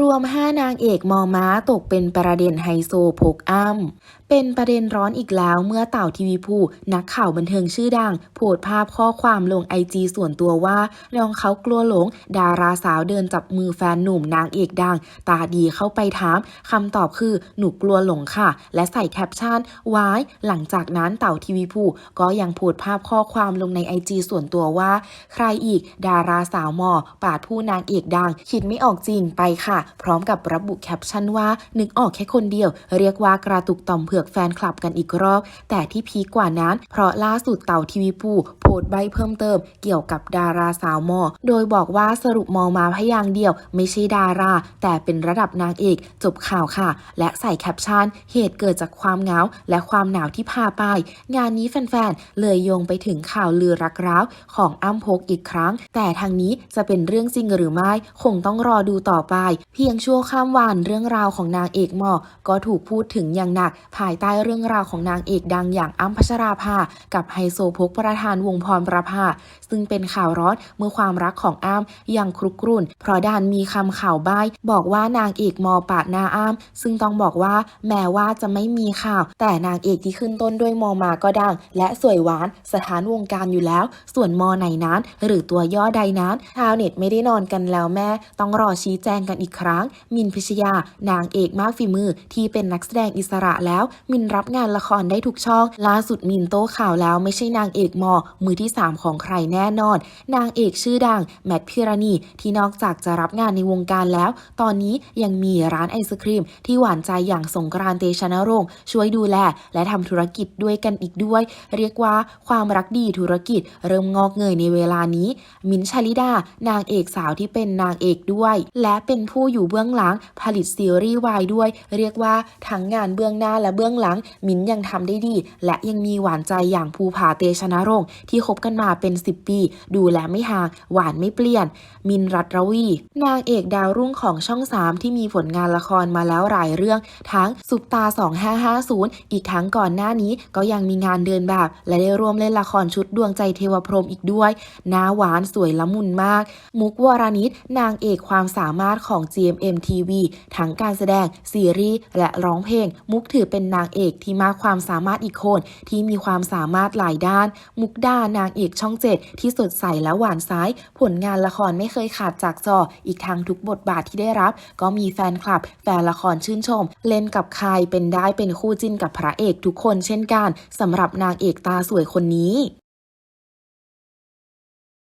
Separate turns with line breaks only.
รวม 5 นางเอกมอม้าตกเป็นประเด็นไฮโซโพกอ้ำ เป็นประเด็นร้อนอีกแล้วเมื่อเต่าทีวีภูนักข่าวบันเทิงชื่อดังโพสภาพข้อความลงไอจีส่วนตัวว่าน้องเขากลัวหลง ดาราสาวเดินจับมือแฟนหนุ่มนางเอกดัง ตาดีเข้าไปถามคำตอบคือหนูกลัวหลงค่ะ และใส่แคปชั่นไว้หลังจากนั้นเต่าทีวีภูก็ยังโพสภาพข้อความลงในไอจีส่วนตัวว่า ใครอีก ดาราสาวมอปาดผู้นางเอกดัง คิดไม่ออกจริงไปค่ะ พร้อมกับระบุแคปชั่นว่านึกออกแค่คนเดียว เรียกว่ากระตุกต่อมเผือกแฟนคลับกันอีกรอบ แต่ที่พีกว่านั้น เพราะล่าสุดเต่าทีวีภูโพสต์ใบเพิ่มเติม เกี่ยวกับดาราสาวมอ โดยบอกว่าสรุปมอมาพยางเดียว ไม่ใช่ดารา แต่เป็นระดับนางเอก จบข่าวค่ะ และใส่แคปชั่น เหตุเกิดจากความเหงาและความหนาวที่พาไป งานนี้แฟนๆ เลยโยงไปถึงข่าวลือรักร้าวของอ้ำพกอีกครั้ง แต่ทางนี้จะเป็นเรื่องจริงหรือไม่ คงต้องรอดูต่อไป เพียงชั่วข้ามวันเรื่องราวของนางเอกมอ ก็ถูกพูดถึงอย่างหนักภายใต้เรื่องราวของนางเอกดังอย่างอ้ำพัชราภา กับไฮโซพกประธานวงพรประภา ซึ่งเป็นข่าวร้อนเมื่อความรักของอ้ำยังครุกรุ่น เพราะดันมีคำข่าวบ้าบอกว่านางเอกมอปาดหน้าอ้ำซึ่งต้องบอกว่าแม้ว่าจะไม่มีข่าว แต่นางเอกที่ขึ้นต้นด้วยมอมาก็ดัง และสวยหวานสถานวงการอยู่แล้ว ส่วนมอไหนนั้น หรือตัวย่อใดนั้นชาวเน็ตไม่ได้นอนกันแล้วแม่ ต้องรอชี้แจงกันอีกครั้ง มินพิชยา นางเอกมากฝีมือที่เป็นนักแสดงอิสระแล้วมินรับงานละครได้ทุกช่อง ล่าสุดมินโต้ข่าวแล้วไม่ใช่นางเอกมอ มือที่ 3 ของใครแน่นอน นางเอกชื่อดัง แมทพิรานีที่นอกจากจะรับงานในวงการแล้ว ตอนนี้ยังมีร้านไอศครีม ที่หวานใจอย่างสงกรานต์เตชะนรงค์ช่วยดูแล และทำธุรกิจด้วยกันอีกด้วย เรียกว่าความรักดีธุรกิจ เริ่มงอกเงยในเวลานี้ มินชาลิดา นางเอกสาวที่เป็นนางเอกด้วย และเป็นผู้อยู่เบื้องหลังผลิตซีรีส์วายด้วย เรียกว่าทั้งงานเบื้องหน้าและเบื้องหลังมินยังทำได้ดี และยังมีหวานใจอย่างภูผาเตชะนรงค์ที่คบกันมาเป็น 10 ปี ดูแลไม่ห่างหวานไม่เปลี่ยน มินรัตรวี นางเอกดาวรุ่งของช่อง 3 ที่มีผลงานละครมาแล้วหลายเรื่อง ทั้งสุปตา 2550 อีกทั้งก่อนหน้านี้ก็ยังมีงานเดินแบบ และได้ร่วมเล่นละครชุดดวงใจเทวพรหมอีกด้วยหน้าหวานสวยละมุนมาก มุกวรานิชนางเอกความสามารถของ GMM TV ทั้งการแสดงซีรีส์และร้องเพลง มุกถือเป็นนางเอกที่มากความสามารถอีกคนที่มีความสามารถหลายด้าน มุกดานางเอกช่องเจ็ดที่สดใสและหวานซ้าย ผลงานละครไม่เคยขาดจากจอ อีกทางทุกบทบาทที่ได้รับ ก็มีแฟนคลับ แฟนละครชื่นชม เล่นกับใครเป็นได้เป็นคู่จิ้นกับพระเอกทุกคนเช่นกันสำหรับนางเอกตาสวยคนนี้